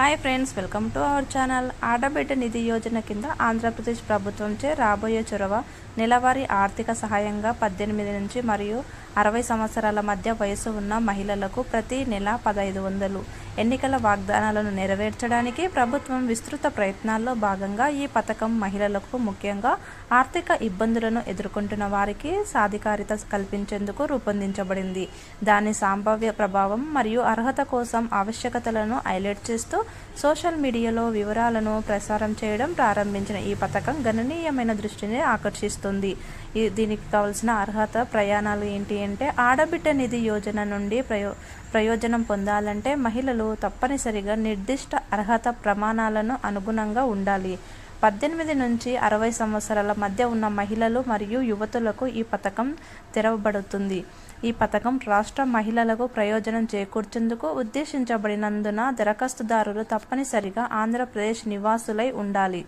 Hi friends welcome to our channel. ఆడబిడ్డ నిధి యోజన కింద ఆంధ్రప్రదేశ్ ప్రభుత్వంచే రాబోయే చొరవ నెలవారీ ఆర్థిక సహాయంగా పద్దెనిమిది నుంచి మరియు అరవై సంవత్సరాల మధ్య వయసు ఉన్న మహిళలకు ప్రతి నెల పదహైదు వందలు. ఎన్నికల వాగ్దానాలను నెరవేర్చడానికి ప్రభుత్వం విస్తృత ప్రయత్నాల్లో భాగంగా ఈ పథకం మహిళలకు ముఖ్యంగా ఆర్థిక ఇబ్బందులను ఎదుర్కొంటున్న వారికి సాధికారిత కల్పించేందుకు రూపొందించబడింది. దాని సంభావ్య ప్రభావం మరియు అర్హత కోసం ఆవశ్యకతలను హైలైట్ చేస్తూ సోషల్ మీడియాలో వివరాలను ప్రసారం చేయడం ప్రారంభించిన ఈ పథకం గణనీయమైన దృష్టిని ఆకర్షిస్తుంది. దీనికి కావాల్సిన అర్హత ప్రయాణాలు ఏంటి అంటే ఆడబిడ్డ నిధి యోజన నుండి ప్రయో ప్రయోజనం పొందాలంటే మహిళలు తప్పనిసరిగా నిర్దిష్ట అర్హత ప్రమాణాలను అనుగుణంగా ఉండాలి. పద్దెనిమిది నుంచి అరవై సంవత్సరాల మధ్య ఉన్న మహిళలు మరియు యువతులకు ఈ పథకం తెరవబడుతుంది. ఈ పథకం రాష్ట్ర మహిళలకు ప్రయోజనం చేకూర్చేందుకు ఉద్దేశించబడినందున దరఖాస్తుదారులు తప్పనిసరిగా ఆంధ్రప్రదేశ్ నివాసులై ఉండాలి.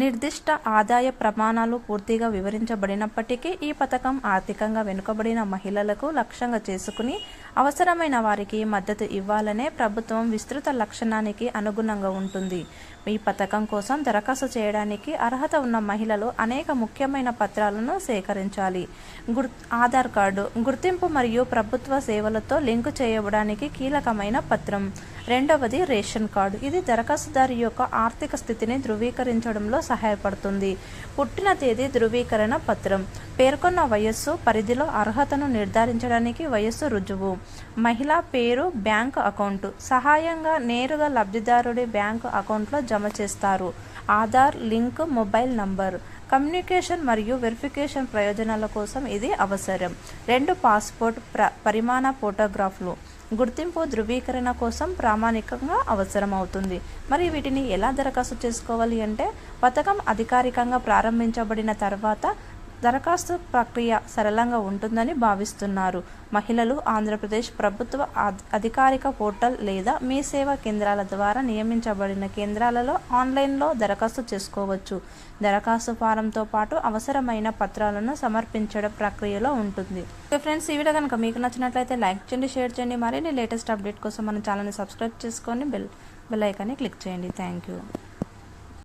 నిర్దిష్ట ఆదాయ ప్రమాణాలు పూర్తిగా వివరించబడినప్పటికీ ఈ పథకం ఆర్థికంగా వెనుకబడిన మహిళలకు లక్ష్యంగా చేసుకుని అవసరమైన వారికి మద్దతు ఇవ్వాలనే ప్రభుత్వం విస్తృత లక్షణానికి అనుగుణంగా ఉంటుంది. ఈ పథకం కోసం దరఖాస్తు చేయడానికి అర్హత ఉన్న మహిళలు అనేక ముఖ్యమైన పత్రాలను సేకరించాలి. గుర్ ఆధార్ కార్డు గుర్తింపు మరియు ప్రభుత్వ సేవలతో లింకు చేయడానికి కీలకమైన పత్రం. రెండవది రేషన్ కార్డు. ఇది దరఖాస్తుదారు యొక్క ఆర్థిక స్థితిని ధృవీకరించడంలో సహాయపడుతుంది. పుట్టిన తేదీ ధృవీకరణ పత్రం. పేర్కొన్న వయస్సు పరిధిలో అర్హతను నిర్ధారించడానికి వయస్సు రుజువు. మహిళా పేరు బ్యాంకు అకౌంటు. సహాయంగా నేరుగా లబ్ధిదారుడి బ్యాంకు అకౌంట్లో జమ చేస్తారు. Aadhaar link mobile number. Communication మరియు వెరిఫికేషన్ ప్రయోజనాల కోసం ఇది అవసరం. రెండు పాస్పోర్ట్ ప్ర పరిమాణ ఫోటోగ్రాఫ్లు. గుర్తింపు ధృవీకరణ కోసం ప్రామాణికంగా అవసరమవుతుంది. మరి వీటిని ఎలా దరఖాస్తు చేసుకోవాలి అంటే పథకం అధికారికంగా ప్రారంభించబడిన తర్వాత దరఖాస్తు ప్రక్రియ సరళంగా ఉంటుందని భావిస్తున్నారు. మహిళలు ఆంధ్రప్రదేశ్ ప్రభుత్వ అధికారిక పోర్టల్ లేదా మీ సేవా కేంద్రాల ద్వారా నియమించబడిన కేంద్రాలలో ఆన్లైన్లో దరఖాస్తు చేసుకోవచ్చు. దరఖాస్తు ఫారంతో పాటు అవసరమైన పత్రాలను సమర్పించడం ప్రక్రియలో ఉంటుంది. ఫ్రెండ్స్ ఈ వీడియో కనుక మీకు నచ్చినట్లయితే లైక్ చేయండి షేర్ చేయండి. మరిన్ని లేటెస్ట్ అప్డేట్ కోసం మన ఛానల్ని సబ్స్క్రైబ్ చేసుకొని బెల్ బెల్ ఐకాన్ని క్లిక్ చేయండి. Thank you.